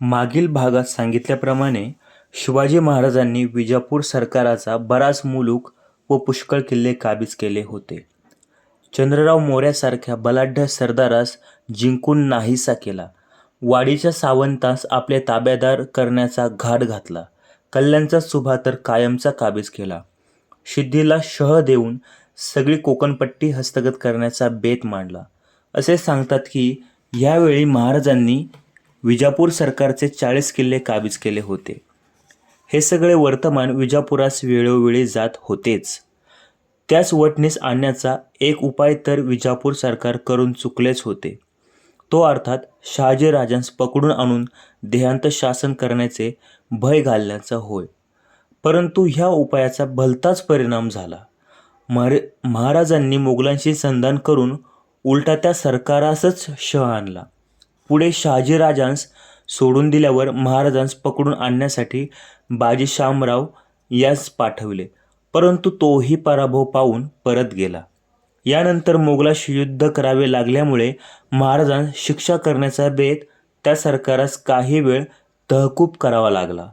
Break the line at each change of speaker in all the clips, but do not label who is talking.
मागील भागात सांगितल्याप्रमाणे शिवाजी महाराजांनी विजापूर सरकाराचा बराच मुलूक व पुष्कळ किल्ले काबीज केले होते. चंद्रराव मोऱ्यासारख्या बलाढ्य सरदारास जिंकून नाहीसा केला. वाडीच्या सावंतास आपले ताब्यादार करण्याचा घाट घातला. कल्याणचा सुभा तर कायमचा काबीज केला. सिद्धीला शह देऊन सगळी कोकणपट्टी हस्तगत करण्याचा बेत मांडला. असे सांगतात की यावेळी महाराजांनी विजापूर सरकारचे चाळीस किल्ले काबीज केले होते. हे सगळे वर्तमान विजापुरास वेळोवेळी जात होतेच. त्याच वटणीस आणण्याचा एक उपाय तर विजापूर सरकार करून चुकलेच होते. तो अर्थात शहाजी राजांस पकडून आणून देहांत शासन करण्याचे भय घालण्याचा होय. परंतु ह्या उपायाचा भलताच परिणाम झाला. महाराजांनी मुघलांशी संधान करून उलटा त्या सरकारासच शह आणला. पुढे शहाजीराजांस सोडून दिल्यावर महाराजांस पकडून आणण्यासाठी बाजी शामराव यास पाठविले, परंतु तोही पराभव पाहून परत गेला. यानंतर मोगलाशी युद्ध करावे लागल्यामुळे महाराजांस शिक्षा करण्याचा बेत त्या सरकारास काही वेळ तहकूब करावा लागला.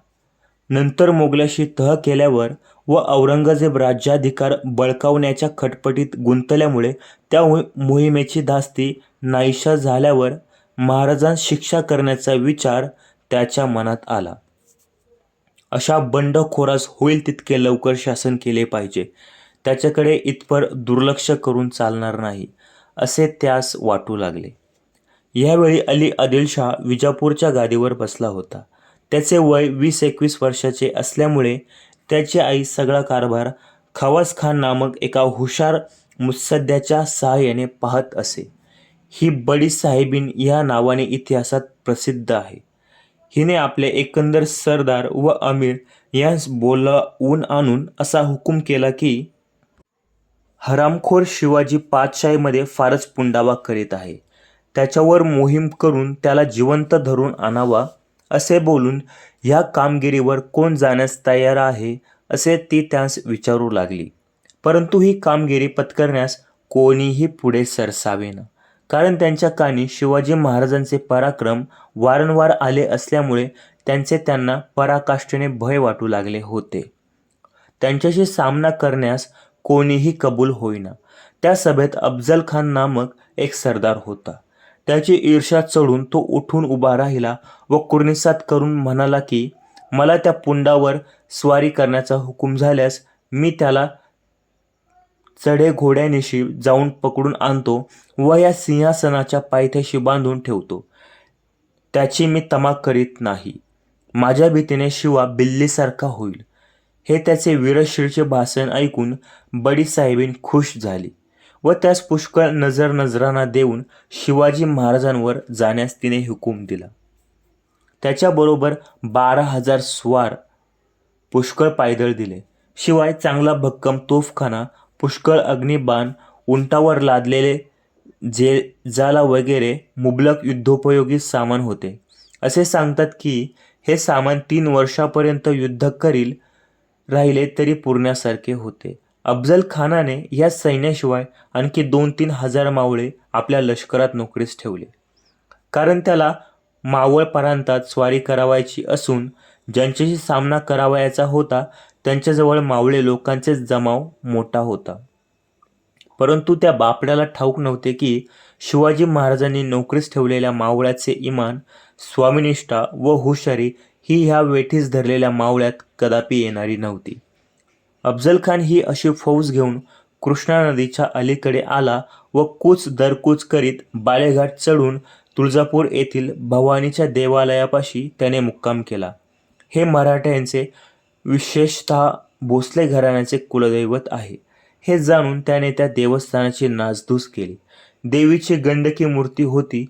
नंतर मोगलाशी तह केल्यावर व औरंगजेब राज्याधिकार बळकावण्याच्या खटपटीत गुंतल्यामुळे त्या मोहिमेची धास्ती नाहीशा झाल्यावर महाराजांस शिक्षा करण्याचा विचार त्याच्या मनात आला. अशा बंडखोरास होईल तितके लवकर शासन केले पाहिजे. त्याच्याकडे इतपर दुर्लक्ष करून चालणार नाही, असे त्यास वाटू लागले. यावेळी अली आदिलशहा विजापूरच्या गादीवर बसला होता. त्याचे वय वीस एकवीस वर्षाचे असल्यामुळे त्याची आई सगळा कारभार खवासखान नामक एका हुशार मुत्सद्याच्या सहाय्याने पाहत असे. ही बडी साहेबीन ह्या नावाने इतिहासात प्रसिद्ध आहे. हिने आपले एकंदर सरदार व अमीर यांस बोलावून आणून असा हुकूम केला की, हरामखोर शिवाजी पातशाहीमध्ये फारच पुंडावा करीत आहे. त्याच्यावर मोहीम करून त्याला जिवंत धरून आणावा, असे बोलून ह्या कामगिरीवर कोण जाण्यास तयार आहे, असे ती त्यास विचारू लागली. परंतु ही कामगिरी पत्करण्यास कोणीही पुढे सरसावेना. कारण त्यांच्या कानी शिवाजी महाराजांचे पराक्रम वारंवार आले असल्यामुळे त्यांचे त्यांना पराकाष्ठेने भय वाटू लागले होते. त्यांच्याशी सामना करण्यास कोणीही कबूल होईना. त्या सभेत अफजल खान नामक एक सरदार होता. त्याची ईर्ष्या चढून तो उठून उभा राहिला व कुर्निसात करून म्हणाला की, मला त्या पुंडावर स्वारी करण्याचा हुकूम झाल्यास मी त्याला चढे घोड्यानिशी जाऊन पकडून आणतो व या सिंहासनाच्या पायथ्याशी बांधून ठेवतो. त्याची मी तमा करीत नाही. माझ्या भीतीने शिवा बिल्लीसारखा होईल. हे त्याचे वीरश्रीचे भाषण ऐकून बडी साहेबीन खुश झाली व त्यास पुष्कळ नजर नजराना देऊन शिवाजी महाराजांवर जाण्यास तिने हुकूम दिला. त्याच्याबरोबर बारा हजार स्वार पुष्कळ पायदळ दिले. शिवाय चांगला भक्कम तोफखाना, पुष्कळ अग्निबाण, उंटावर लादलेले जेजाला वगैरे मुबलक युद्धोपयोगी सामान होते. असे सांगतात की हे सामान तीन वर्षापर्यंत युद्ध करील राहिले तरी पुरण्यासारखे होते. अफजल खानाने या सैन्याशिवाय आणखी दोन तीन हजार मावळे आपल्या लष्करात नोकरीस ठेवले. कारण त्याला मावळ प्रांतात स्वारी करावायची असून ज्यांच्याशी सामना करावयाचा होता त्यांच्याजवळ मावळे लोकांचेच जमाव मोठा होता. परंतु त्या बापड्याला ठाऊक नव्हते की शिवाजी महाराजांनी नोकरीस ठेवलेल्या मावळ्याचे इमान, स्वामिनिष्ठा व हुशारी ही ह्या वेठीस धरलेल्या मावळ्यात कदापि येणारी नव्हती. अफजल खान ही अशी फौज घेऊन कृष्णा नदीच्या अलीकडे आला व कूच दरकूच करीत बाळेघाट चढून तुळजापूर येथील भवानीच्या देवालयापाशी त्याने मुक्काम केला. हे मराठ्यांचे विशेषतः भोसले घराण्याचे कुलदैवत आहे, हे जाणून त्याने त्या देवस्थानाची नासधूस केली. देवीची गंडकी मूर्ती होती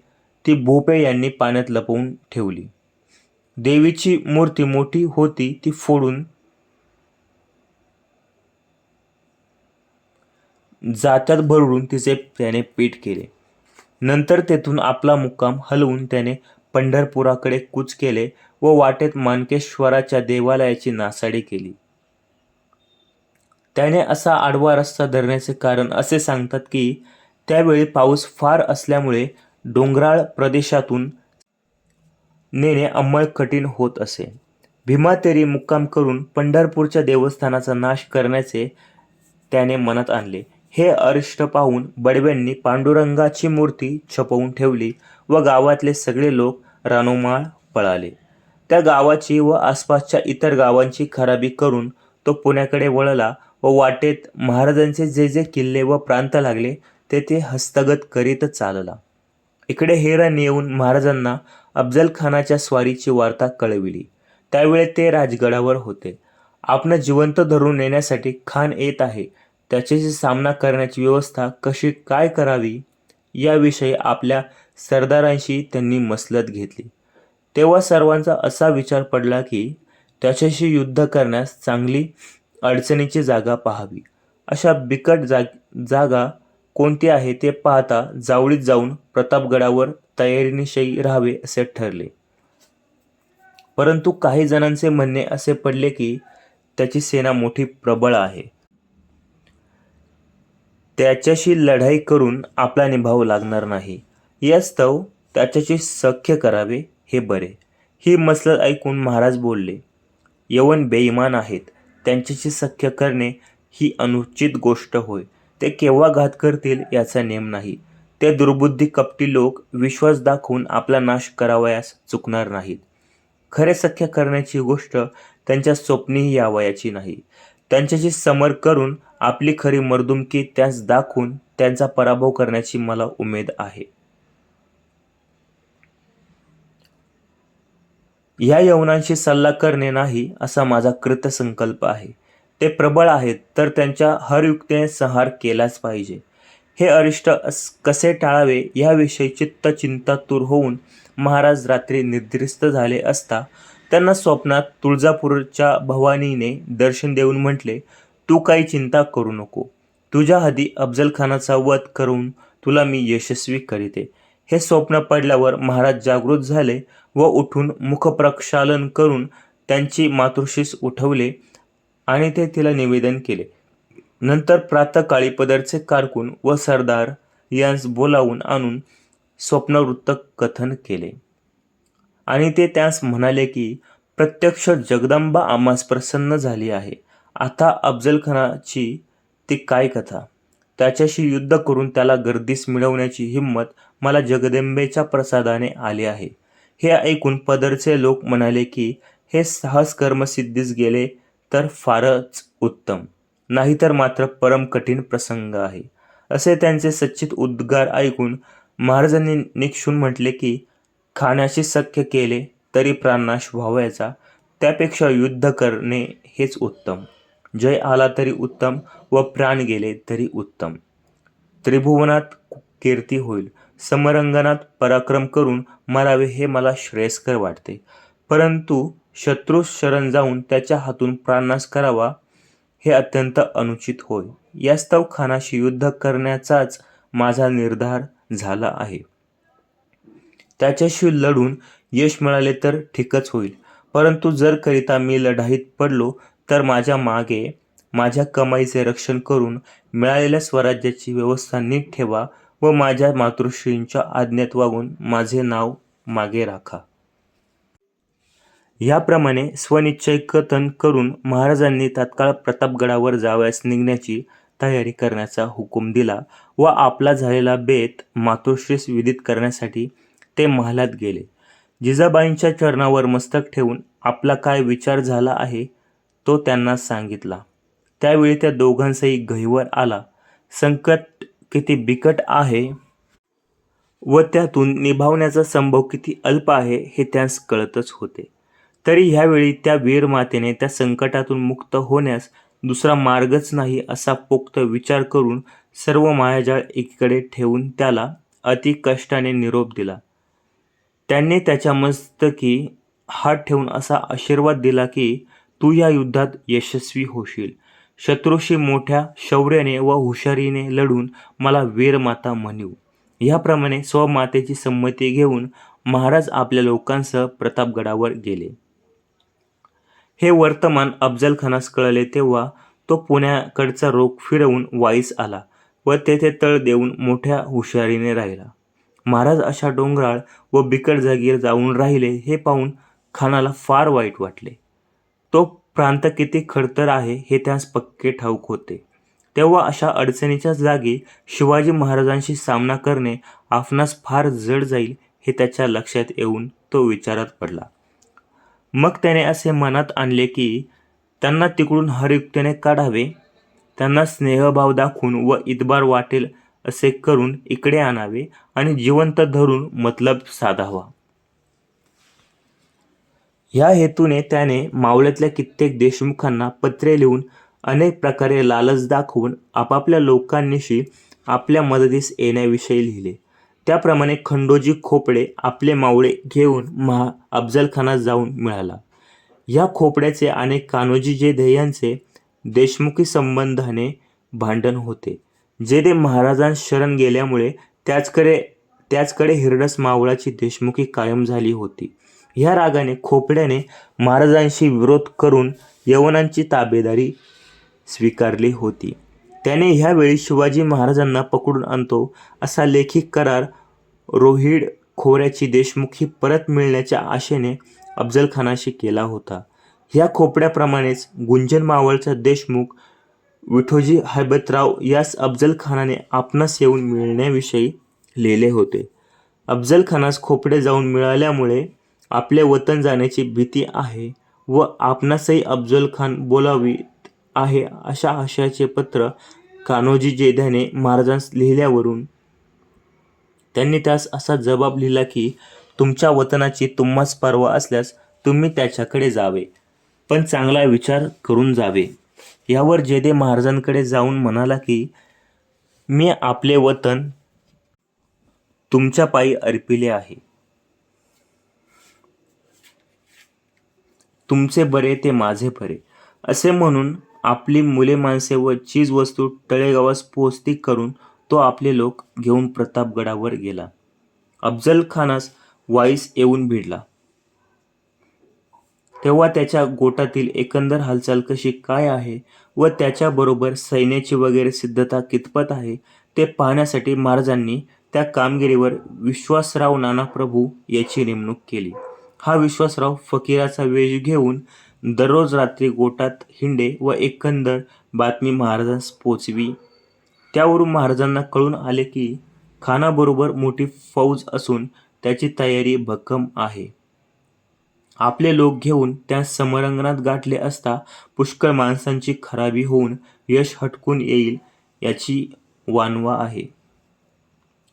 ती भोपे यांनी पाण्यात लपवून ठेवली. देवीची मूर्ती मोठी होती ती फोडून जात्यात भरडून तिचे त्याने पीठ केले. नंतर तेथून आपला मुक्काम हलवून त्याने पंढरपुराकडे कूच केले व वाटेत मानकेश्वराच्या देवालयाची नासाडी केली. त्याने असा आडवा रस्ता धरण्याचे कारण असे सांगतात की त्यावेळी पाऊस फार असल्यामुळे डोंगराळ प्रदेशातून नेणे अंमळ कठीण होत असे भीमातेरी मुक्काम करून पंढरपूरच्या देवस्थानाचा नाश करण्याचे त्याने मनात आणले हे अरिष्ट पाहून बडव्यांनी पांडुरंगाची मूर्ती छपवून ठेवली व गावातले सगळे लोक रानोमाळ पळाले. त्या गावाची व आसपासच्या इतर गावांची खराबी करून तो पुण्याकडे वळला व वाटेत महाराजांचे जे जे किल्ले व प्रांत लागले ते ते हस्तगत करीत चालला. इकडे हेरांनी येऊन महाराजांना अफजल खानाच्या स्वारीची वार्ता कळविली. त्यावेळी ते राजगडावर होते. आपण जिवंत धरून नेण्यासाठी खान येत आहे. त्याच्याशी सामना करण्याची व्यवस्था कशी काय करावी याविषयी आपल्या सरदारांशी त्यांनी मसलत घेतली. तेव्हा सर्वांचा असा विचार पडला की त्याच्याशी युद्ध करण्यास चांगली अडचणीची जागा पाहावी. अशा बिकट जाग जागा कोणती आहे ते पाहता जावळीत जाऊन प्रतापगडावर तयारीनिशयी राहावे असे ठरले. परंतु काही जणांचे म्हणणे असे पडले की त्याची सेना मोठी प्रबळ आहे. त्याच्याशी लढाई करून आपला निभाव लागणार नाही. यास्तव त्याच्याशी सख्य करावे हे बरे. ही मसलत ऐकून महाराज बोलले यवन बेईमान आहेत. त्यांच्याशी सख्य करणे ही अनुचित गोष्ट होय. ते केव्हा घात करतील याचा नेम नाही. ते दुर्बुद्धी कपटी लोक विश्वास दाखवून आपला नाश करावयास चुकणार नाहीत. खरे सख्य करण्याची गोष्ट त्यांच्या स्वप्नीही यावयाची नाही. त्यांच्याशी समर करून आपली खरी मर्दुमकी त्यास दाखवून त्यांचा पराभव करण्याची मला उमेद आहे. या यवनांशी सल्ला करणे नाही असा माझा कृतसंकल्प आहे. ते प्रबळ आहेत तर त्यांच्या हरयुक्तीने संहार केलाच पाहिजे. हे अरिष्ट अस कसे टाळावे याविषयी चित्त चिंतातूर होऊन महाराज रात्री निद्रिस्त झाले असता त्यांना स्वप्नात तुळजापूरच्या भवानीने दर्शन देऊन म्हटले तू काही चिंता करू नको. तुझ्या आधी अफजलखानाचा वध करून तुला मी यशस्वी करीते. हे स्वप्न पडल्यावर महाराज जागृत झाले व उठून मुखप्रक्षालन करून त्यांची मातृशीस उठवले आणि ते तिला निवेदन केले. नंतर प्रातकाळी पदरचे कारकून व सरदार यांस बोलावून आणून स्वप्नवृत्त कथन केले. आणि ते त्यास म्हणाले की प्रत्यक्ष जगदंबा आम्हास प्रसन्न झाली आहे. आता अफजलखानाची ती काय कथा? त्याच्याशी युद्ध करून त्याला गर्दीस मिळवण्याची हिंमत मला जगदंबेच्या प्रसादाने आली आहे. हे ऐकून पदरचे लोक म्हणाले की हे साहस कर्म सिद्धीस गेले तर फारच उत्तम. नाहीतर मात्र परम कठीण प्रसंग आहे. असे त्यांचे सच्चित उद्गार ऐकून महाराजांनी निक्षून म्हटले की खाण्याशी सख्य केले तरी प्राणनाश व्हावयाचा. त्यापेक्षा युद्ध करणे हेच उत्तम. जय आला तरी उत्तम व प्राण गेले तरी उत्तम. त्रिभुवनात कीर्ती होईल. समरंगणात पराक्रम करून मरावे हे मला श्रेयस्कर वाटते. परंतु शत्रू शरण जाऊन त्याच्या हातून प्राणनाश करावा हे अत्यंत अनुचित होय. यास्तव खानाशी युद्ध करण्याचाच माझा निर्धार झाला आहे. त्याच्याशी लढून यश मिळाले तर ठीकच होईल. परंतु जर करिता मी लढाईत पडलो तर माझ्या मागे माझ्या कमाईचे रक्षण करून मिळालेल्या स्वराज्याची व्यवस्था नीट ठेवा व माझ्या मातृश्रींच्या आज्ञेत वागून माझे नाव मागे राखा. याप्रमाणे स्वनिश्चय कथन करून महाराजांनी तात्काळ प्रतापगडावर जावयास निघण्याची तयारी करण्याचा हुकूम दिला व आपला झालेला बेत मातोश्रीस विदित करण्यासाठी ते महालात गेले. जिजाबाईंच्या चरणावर मस्तक ठेवून आपला काय विचार झाला आहे तो त्यांना सांगितला. त्यावेळी त्या दोघांचाही गहिवर आला. संकट किती बिकट आहे व त्यातून निभावण्याचा संभव किती अल्प आहे हे त्यास कळतच होते. तरी ह्यावेळी त्या वीरमातेने त्या संकटातून मुक्त होण्यास दुसरा मार्गच नाही असा पोक्त विचार करून सर्व मायाजाळ एकीकडे ठेवून त्याला अति कष्टाने निरोप दिला. त्यांनी त्याच्या मस्तकी हात ठेवून असा आशीर्वाद दिला की तू या युद्धात यशस्वी होशील. शत्रूशी मोठ्या शौर्याने व हुशारीने लढून मला वीरमाता म्हणू ह्याप्रमाणे स्वमातेची संमती घेऊन महाराज आपल्या लोकांसह प्रतापगडावर गेले. हे वर्तमान अफजलखानास कळले तेव्हा तो पुण्याकडचा रोख फिरवून वाईस आला व तेथे तळ देऊन मोठ्या हुशारीने राहिला. महाराज अशा डोंगराळ व बिकट जागीर जाऊन राहिले हे पाहून खानाला फार वाईट वाटले. तो प्रांत किती खडतर आहे हे त्यास पक्के ठाऊक होते. तेव्हा अशा अडचणीच्या जागी शिवाजी महाराजांशी सामना करणे आपणास फार जड जाईल हे त्याच्या लक्षात येऊन तो विचारात पडला. मग त्याने असे मनात आणले की त्यांना तिकडून हरयुक्तीने काढावे. त्यांना स्नेहभाव दाखवून व इतबार वाटेल असे करून इकडे आणावे आणि जिवंत धरून मतलब साधावा. ह्या हेतूने त्याने मावळ्यातल्या कित्येक देशमुखांना पत्रे लिहून अनेक प्रकारे लालच दाखवून आपापल्या लोकांनीशी आपल्या मदतीस येण्याविषयी लिहिले. त्याप्रमाणे खंडोजी खोपडे आपले मावळे घेऊन महा अफजलखानात जाऊन मिळाला. या खोपड्याचे आणि कान्होजी जेधे यांचे देशमुखी संबंधाने भांडण होते जेधे महाराजांस शरण गेल्यामुळे त्याचकडे त्याचकडे हिरडस मावळाची देशमुखी कायम झाली होती. ह्या रागाने खोपड्याने महाराजांशी विरोध करून यवनांची ताबेदारी स्वीकारली होती. त्याने ह्यावेळी शिवाजी महाराजांना पकडून आणतो असा लेखी करार रोहिड खोऱ्याची देशमुखी परत मिळण्याच्या आशेने अफजलखानाशी केला होता. ह्या खोपड्याप्रमाणेच गुंजन मावळचा देशमुख विठोजी हैबतराव यास अफजलखानाने आपणास येऊन मिळण्याविषयी लिहिले होते. अफजलखानास खोपडे जाऊन मिळाल्यामुळे आपले वतन जाण्याची भीती आहे व आपणासही अफजल खान बोलावीत आहे अशा आशयाचे पत्र कान्होजी जेध्याने महाराजांस लिहिल्यावरून. त्यांनी त्यास असा जबाब लिहिला की तुमच्या वतनाची तुम्हास पर्वा असल्यास तुम्ही त्याच्याकडे जावे पण चांगला विचार करून जावे. यावर जेदे महाराजांकडे जाऊन म्हणाला की मी आपले वतन तुमच्या पायी अर्पिले आहे. तुमचे बरे ते माझे बरे. असे म्हणून आपली मुले माणसे व चीजवस्तू तळेगावास पोचती करून तो आपले लोक घेऊन प्रतापगडावर गेला. अफजल खानास वाईस येऊन भिडला. तेव्हा त्याच्या गोटातील एकंदर हालचाल कशी काय आहे व त्याच्याबरोबर सैन्याची वगैरे सिद्धता कितपत आहे ते पाहण्यासाठी महाराजांनी त्या कामगिरीवर विश्वासराव नाना प्रभू याची नेमणूक केली. हा विश्वासराव फकीराचा वेश घेऊन दररोज रात्री गोटात हिंडे व एकंदर बातमी महाराजांस पोचवी. त्यावरून महाराजांना कळून आले की खानाबरोबर मोठी फौज असून त्याची तयारी भक्कम आहे. आपले लोक घेऊन त्या समरंगणात गाठले असता पुष्कळ माणसांची खराबी होऊन यश हटकून येईल याची वानवा आहे.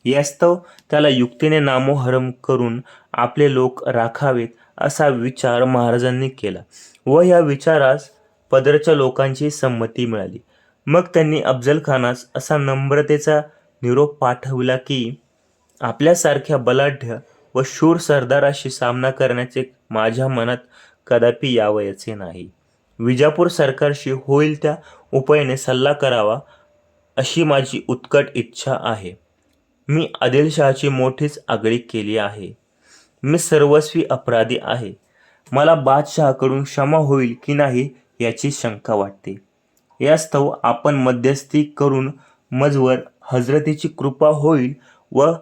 यास्तव त्याला युक्तीने नामोहरम करून आपले लोक राखावेत असा विचार महाराजांनी केला व या विचारास पदरच्या लोकांची संमती मिळाली. मग त्यांनी अफजल खानास असा नम्रतेचा निरोप पाठविला की आपल्यासारख्या बलाढ्य व शूर सरदाराशी सामना करण्याचे माझ्या मनात कदापि यावयाचे नाही. विजापूर सरकारशी होईल त्या उपायाने सल्ला करावा अशी माझी उत्कट इच्छा आहे. मी आदिलशहाची मोठीच आगळी केली आहे. मी सर्वस्वी अपराधी आहे. मला बादशहाकडून क्षमा होईल की नाही याची शंका वाटते. यास्तव आपण मध्यस्थी करून मजवर हजरतीची कृपा होईल व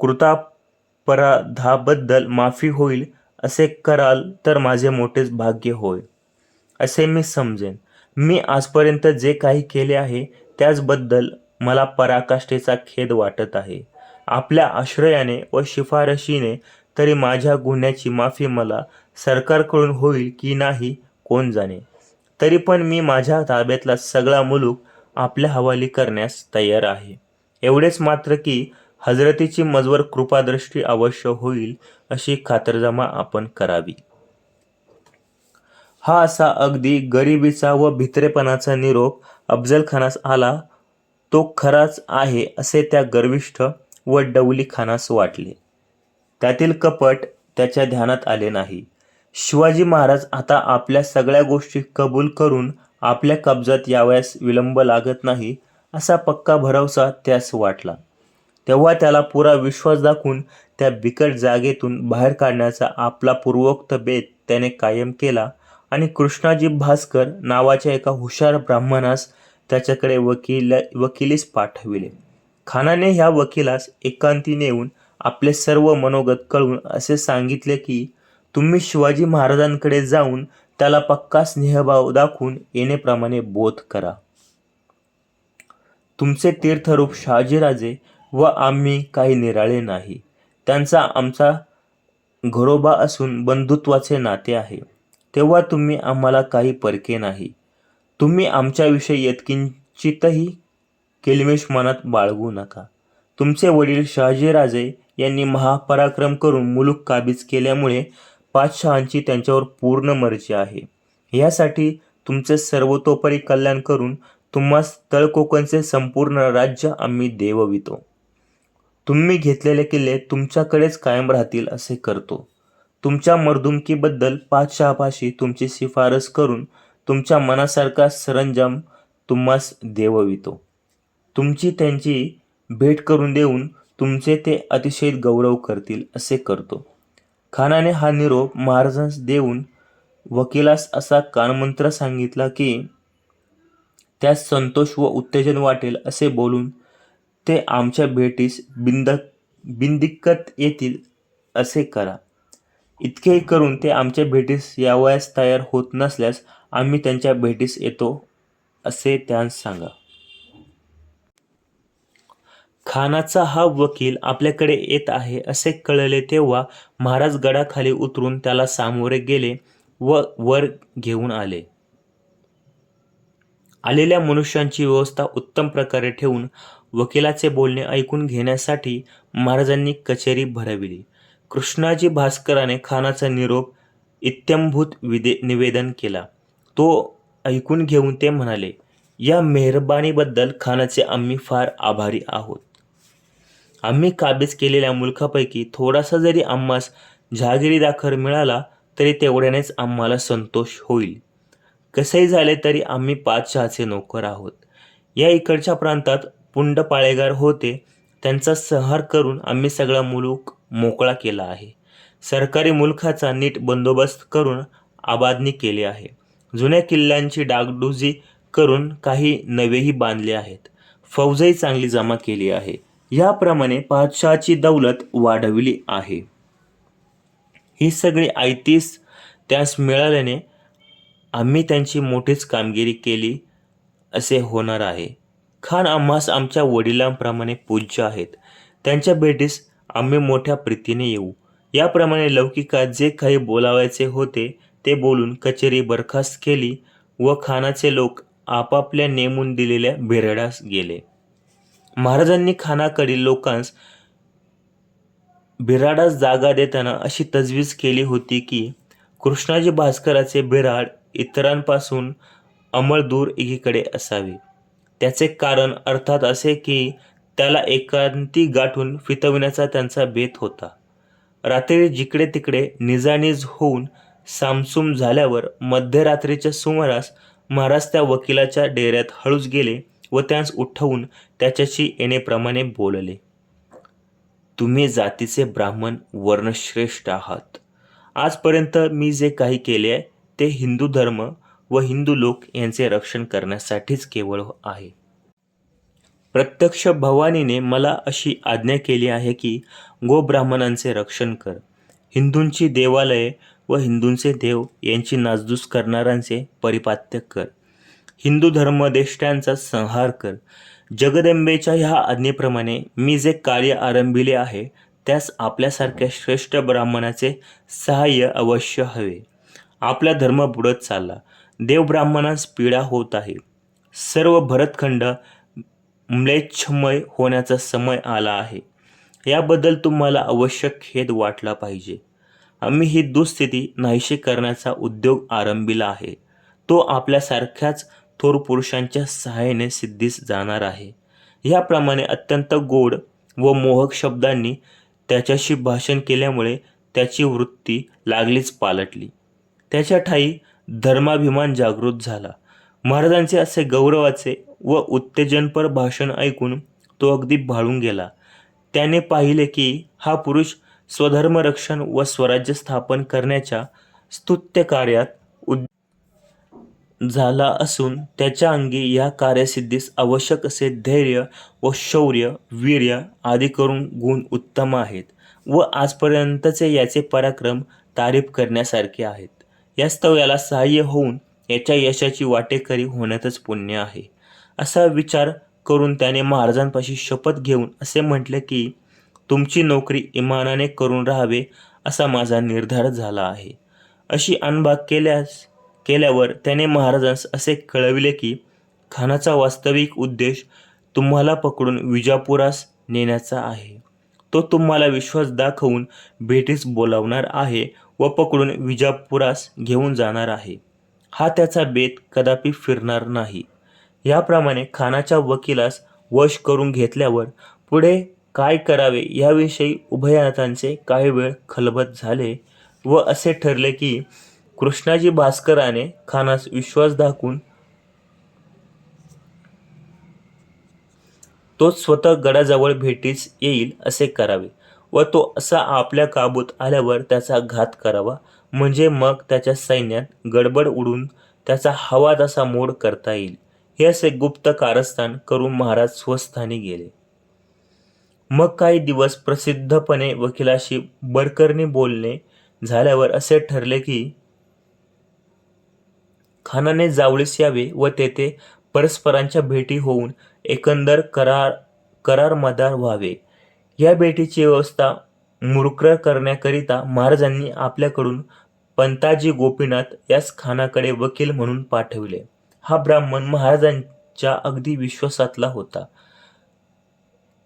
कृतापराधाबद्दल माफी होईल असे कराल तर माझे मोठेच भाग्य होय. असे मी समजेन. मी आजपर्यंत जे काही केले आहे त्याचबद्दल मला पराकाष्ठेचा खेद वाटत आहे. आपल्या आश्रयाने व शिफारशीने तरी माझ्या गुन्ह्याची माफी मला सरकारकडून होईल की नाही कोण जाणे? तरी पण मी माझ्या ताब्यातला सगळा मुलूक आपल्या हवाली करण्यास तयार आहे. एवढेच मात्र की हजरतीची मजवर कृपादृष्टी अवश्य होईल अशी खातरजमा आपण करावी. हा असा अगदी गरिबीचा व भित्रेपणाचा निरोप अफजल खानास आला तो खराच आहे असे त्या गर्विष्ठ व डवली खानास वाटले. त्यातील कपट त्याच्या ध्यानात आले नाही. शिवाजी महाराज आता आपल्या सगळ्या गोष्टी कबूल करून आपल्या कब्जात यावयास विलंब लागत नाही असा पक्का भरवसा त्यास वाटला. तेव्हा त्याला पुरा विश्वास दाखवून त्या बिकट जागेतून बाहेर काढण्याचा आपला पूर्वोक्त बेत त्याने कायम केला आणि कृष्णाजी भास्कर नावाच्या एका हुशार ब्राह्मणास त्याच्याकडे वकील वकिलीस पाठविले. खानाने ह्या वकिलास एकांती नेऊन आपले सर्व मनोगत कळून असे सांगितले की तुम्ही शिवाजी महाराजांकडे जाऊन त्याला पक्का स्नेहभाव दाखवून येणेप्रमाणे बोध करा. तुमचे तीर्थरूप शहाजीराजे व आम्ही काही निराळे नाही. त्यांचा आमचा घरोबा असून बंधुत्वाचे नाते आहे. तेव्हा तुम्ही आम्हाला काही परके नाही. तुम्ही आमच्याविषयी यत्किंचितही किल्मिष मनात बाळगू नका. तुमचे वडील शहाजीराजे यांनी महापराक्रम करून मुलूक काबीज केल्यामुळे पाचशहांची त्यांच्यावर पूर्ण मर्जी आहे. यासाठी तुमचे सर्वतोपरी कल्याण करून तुम्हास तळकोकणचे संपूर्ण राज्य आम्ही देववितो. तुम्ही घेतलेले किल्ले तुमच्याकडेच कायम राहतील असे करतो. तुमच्या मर्दुमकीबद्दल पाचशहापाशी तुमची शिफारस करून तुमच्या मनासारखा सरंजाम तुम्हास देववितो. तुमची त्यांची भेट करून देऊन तुमचे ते अतिशय गौरव करतील असे करतो. खानाने हा निरोप महाराजांस देऊन वकिलास असा कानमंत्र सांगितला की त्यास संतोष व उत्तेजन वाटेल असे बोलून ते आमच्या भेटीस बिंद बिंदिक्कत येतील असे करा. इतके करून ते आमच्या भेटीस यावयास तयार होत नसल्यास आम्ही त्यांच्या भेटीस येतो असे त्यांस सांगा. खानाचा हा वकील आपल्याकडे येत आहे असे कळले तेव्हा महाराज गडाखाली उतरून त्याला सामोरे गेले व वर घेऊन आले. आलेल्या मनुष्यांची व्यवस्था उत्तम प्रकारे ठेवून वकिलाचे बोलणे ऐकून घेण्यासाठी महाराजांनी कचेरी भरविली. कृष्णाजी भास्कराने खानाचा निरोप इत्यंभूत विदे निवेदन केला. तो ऐकून घेऊन ते म्हणाले या मेहरबानीबद्दल खानाचे आम्ही फार आभारी आहोत. आम्ही काबीज केलेल्या मुलखापैकी थोडासा जरी आम्हास जहागिरी दाखर मिळाला तरी तेवढ्यानेच आम्हाला संतोष होईल. कसेही झाले तरी आम्ही पाचशहाचे नोकर आहोत. या इकडच्या प्रांतात पुंड पाळेगार होते. त्यांचा संहार करून आम्ही सगळा मुलूक मोकळा केला आहे. सरकारी मुलखाचा नीट बंदोबस्त करून आबादनी केली आहे. जुन्या किल्ल्यांची डागडुजी करून काही नवेही बांधले आहेत. फौजही चांगली जमा केली आहे. याप्रमाणे पाचशहाची दौलत वाढविली आहे. ही सगळी आयतीस त्यास मिळाल्याने आम्ही त्यांची मोठीच कामगिरी केली असे होणार आहे. खान आम्हास आमच्या वडिलांप्रमाणे पूज्य आहेत. त्यांच्या भेटीस आम्ही मोठ्या प्रीतीने येऊ. याप्रमाणे लौकिकात जे काही बोलावायचे होते ते बोलून कचेरी बरखास्त केली व खानाचे लोक आपापल्या नेमून दिलेल्या बेरडास गेले. महाराजांनी खानाकडील लोकांस बिराडास जागा देताना अशी तजवीज केली होती की कृष्णाजी भास्कराचे बिराड इतरांपासून अमळ दूर एकीकडे असावे. त्याचे कारण अर्थात असे की त्याला एकांती गाठून फितविण्याचा त्यांचा बेत होता. रात्री जिकडे तिकडे निजानीज होऊन सामसूम झाल्यावर मध्यरात्रीच्या सुमारास महाराज त्या वकिलाच्या डेऱ्यात हळूच गेले व त्यास उठवून त्याच्याशी येणेप्रमाणे बोलले. तुम्ही जातीचे ब्राह्मण वर्णश्रेष्ठ आहात. आजपर्यंत मी जे काही केले आहे ते हिंदू धर्म व हिंदू लोक यांचे रक्षण करण्यासाठीच केवळ आहे. प्रत्यक्ष भवानीने मला अशी आज्ञा केली आहे की गोब्राह्मणांचे रक्षण कर. हिंदूंची देवालये व हिंदूंचे देव यांची नासधूस करणाऱ्यांचे परिपात्य कर. हिंदू धर्मदेष्ट्यांचा संहार कर. जगदंबेच्या ह्या आज्ञेप्रमाणे मी जे कार्य आरंभिले आहे त्यास आपल्यासारख्या श्रेष्ठ ब्राह्मणाचे सहाय्य अवश्य हवे. आपला धर्म बुडत चालला. देवब्राह्मणास पीडा होत आहे. सर्व भरतखंड म्लेच्छमय होण्याचा समय आला आहे. याबद्दल तुम्हाला अवश्य खेद वाटला पाहिजे. आम्ही ही दुःस्थिती नाहीशी करण्याचा उद्योग आरंभिला आहे. तो आपल्यासारख्याच थोर पुरुषांच्या सहाय्याने सिद्धीस जाणार आहे. ह्याप्रमाणे अत्यंत गोड व मोहक शब्दांनी त्याच्याशी भाषण केल्यामुळे त्याची वृत्ती लागलीच पालटली. त्याच्या ठाई धर्माभिमान जागृत झाला. महाराजांचे असे गौरवाचे व उत्तेजनपर भाषण ऐकून तो अगदी भाळून गेला. त्याने पाहिले की हा पुरुष स्वधर्मरक्षण व स्वराज्य स्थापन करण्याच्या स्तुत्य कार्यात उद झाला असून त्याच्या अंगी या कार्यसिद्धीस आवश्यक असे धैर्य व शौर्य वीर्य आदी करून गुण उत्तम आहेत व आजपर्यंतचे याचे पराक्रम तारीफ करण्यासारखे आहेत. यास्तव याला सहाय्य होऊन याच्या यशाची वाटेकरी होण्यातच पुण्य आहे. असा विचार करून त्याने महाराजांपाशी शपथ घेऊन असे म्हटले की तुमची नोकरी इमानाने करून राहावे असा माझा निर्धार झाला आहे. अशी अनबाग केल्यास केल्यावर त्याने महाराजांस असे कळविले की खानाचा वास्तविक उद्देश तुम्हाला पकडून विजापुरास नेण्याचा आहे. तो तुम्हाला विश्वास दाखवून भेटीस बोलावणार आहे व पकडून विजापुरास घेऊन जाणार आहे. हा त्याचा बेत कदापि फिरणार नाही. याप्रमाणे खानाच्या वकिलास वश करून घेतल्यावर पुढे काय करावे याविषयी उभयनाथांचे काही वेळ खलबत झाले व असे ठरले की कृष्णाजी भास्कराने खानास विश्वास दाखवून तोच स्वतः गडाजवळ भेटीस येईल असे करावे व तो असा आपल्या काबूत आल्यावर त्याचा घात करावा. म्हणजे मग त्याच्या सैन्यात गडबड उडून त्याचा हवा तसा मोड करता येईल. हे असे गुप्त कारस्थान करून महाराज स्वस्थानी गेले. मग काही दिवस प्रसिद्धपणे वकिलाशी बरकरणी बोलणे झाल्यावर असे ठरले की खानाने जावळीस यावे व तेथे परस्परांच्या भेटी होऊन एकंदर करार करारमदार व्हावे. या भेटीची व्यवस्था मुरकर करण्याकरिता महाराजांनी आपल्याकडून पंताजी गोपीनाथ यास खानाकडे वकील म्हणून पाठविले. हा ब्राह्मण महाराजांच्या अगदी विश्वासातला होता.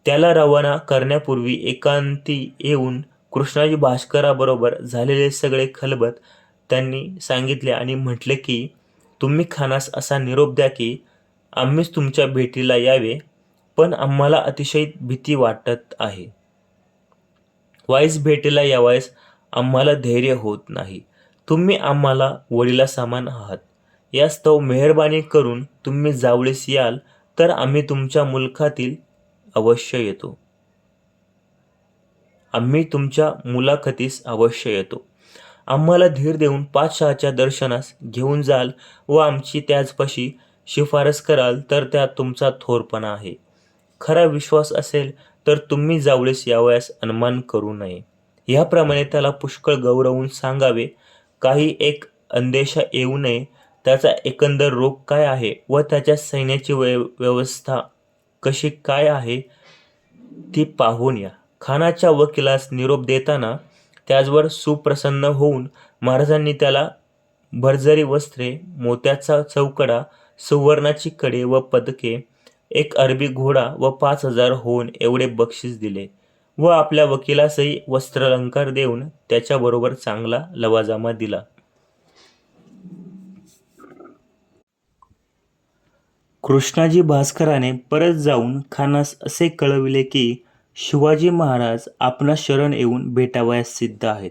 त्याला रवाना करण्यापूर्वी एकांती येऊन कृष्णाजी भास्कराबरोबर झालेले सगळे खलबत त्यांनी सांगितले आणि म्हटले की तुम्ही खानास असा निरोप द्या की आम्हीच तुमच्या भेटीला यावे पण आम्हाला अतिशय भीती वाटत आहे. वाईस भेटीला यावायस आम्हाला धैर्य होत नाही. तुम्ही आम्हाला वडीला समान आहात. यास्तव मेहरबानी करून तुम्ही जावळीस याल तर आम्ही तुमच्या मुलखातील अवश्य येतो. आम्ही तुमच्या मुलाखतीस अवश्य येतो. आम्हाला धीर देऊन पाचशहाच्या दर्शनास घेऊन जाल व आमची त्याचपाशी शिफारस कराल तर त्यात तुमचा थोरपणा आहे. खरा विश्वास असेल तर तुम्ही जावळीस यावयास अनुमान करू नये. ह्याप्रमाणे त्याला पुष्कळ गौरवून सांगावे काही एक अंदेशा येऊ नये त्याचा एकंदर रोग काय आहे व त्याच्या सैन्याची व्य व्यवस्था कशी काय आहे ती पाहून या. खानाच्या वकिलास निरोप देताना त्याचवर सुप्रसन्न होऊन महाराजांनी त्याला भरजरी वस्त्रे मोत्याचा चौकडा सुवर्णाची कडे व पदके एक अरबी घोडा व पाच हजार होऊन एवढे बक्षीस दिले व आपल्या वकिलासही वस्त्रालंकार देऊन त्याच्याबरोबर चांगला लवाजामा दिला. कृष्णाजी भास्कराने परत जाऊन खानास असे कळविले की शिवाजी महाराज आपणा शरण येऊन भेटावयास सिद्ध आहेत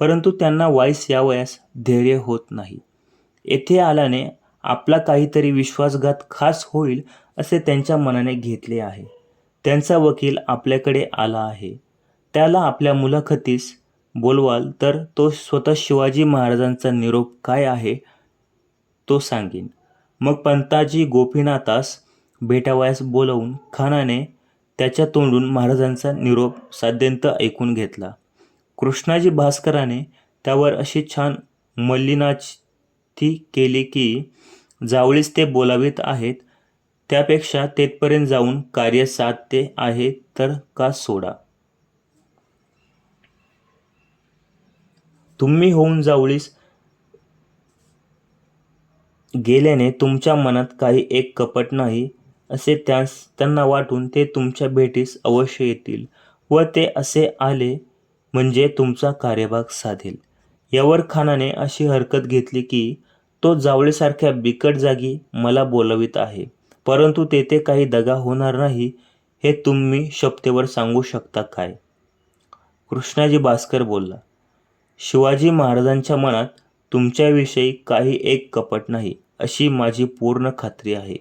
परंतु त्यांना वाईस यावयास धैर्य होत नाही. येथे आल्याने आपला काहीतरी विश्वासघात खास होईल असे त्यांच्या मनाने घेतले आहे. त्यांचा वकील आपल्याकडे आला आहे. त्याला आपल्या मुलाखतीस बोलवाल तर तो स्वतः शिवाजी महाराजांचा निरोप काय आहे तो सांगेन. मग पंताजी गोपीनाथास भेटावयास बोलवून खानाने त्याच्या तोंडून महाराजांचा निरोप साध्यंत ऐकून घेतला. कृष्णाजी भास्कराने त्यावर अशी छान मल्लिनाची केली की जावळीस ते बोलावीत आहेत त्यापेक्षा तेथपर्यंत जाऊन कार्य साधते आहे तर का सोडा? तुम्ही होऊन जावळीस गेल्याने तुमच्या मनात काही एक कपट नाही असे त्यास त्यांना वाटून ते तुमच्या भेटीस अवश्य येतील व ते असे आले म्हणजे तुमचा कार्यभाग साधेल. यावर खानाने अशी हरकत घेतली की तो जावळीसारख्या बिकट जागी मला बोलवित आहे परंतु तेथे काही दगा होणार नाही हे तुम्ही शपथेवर सांगू शकता काय? कृष्णाजी भास्कर बोलला शिवाजी महाराजांच्या मनात तुमच्याविषयी काही एक कपट नाही अशी माझी पूर्ण खात्री आहे.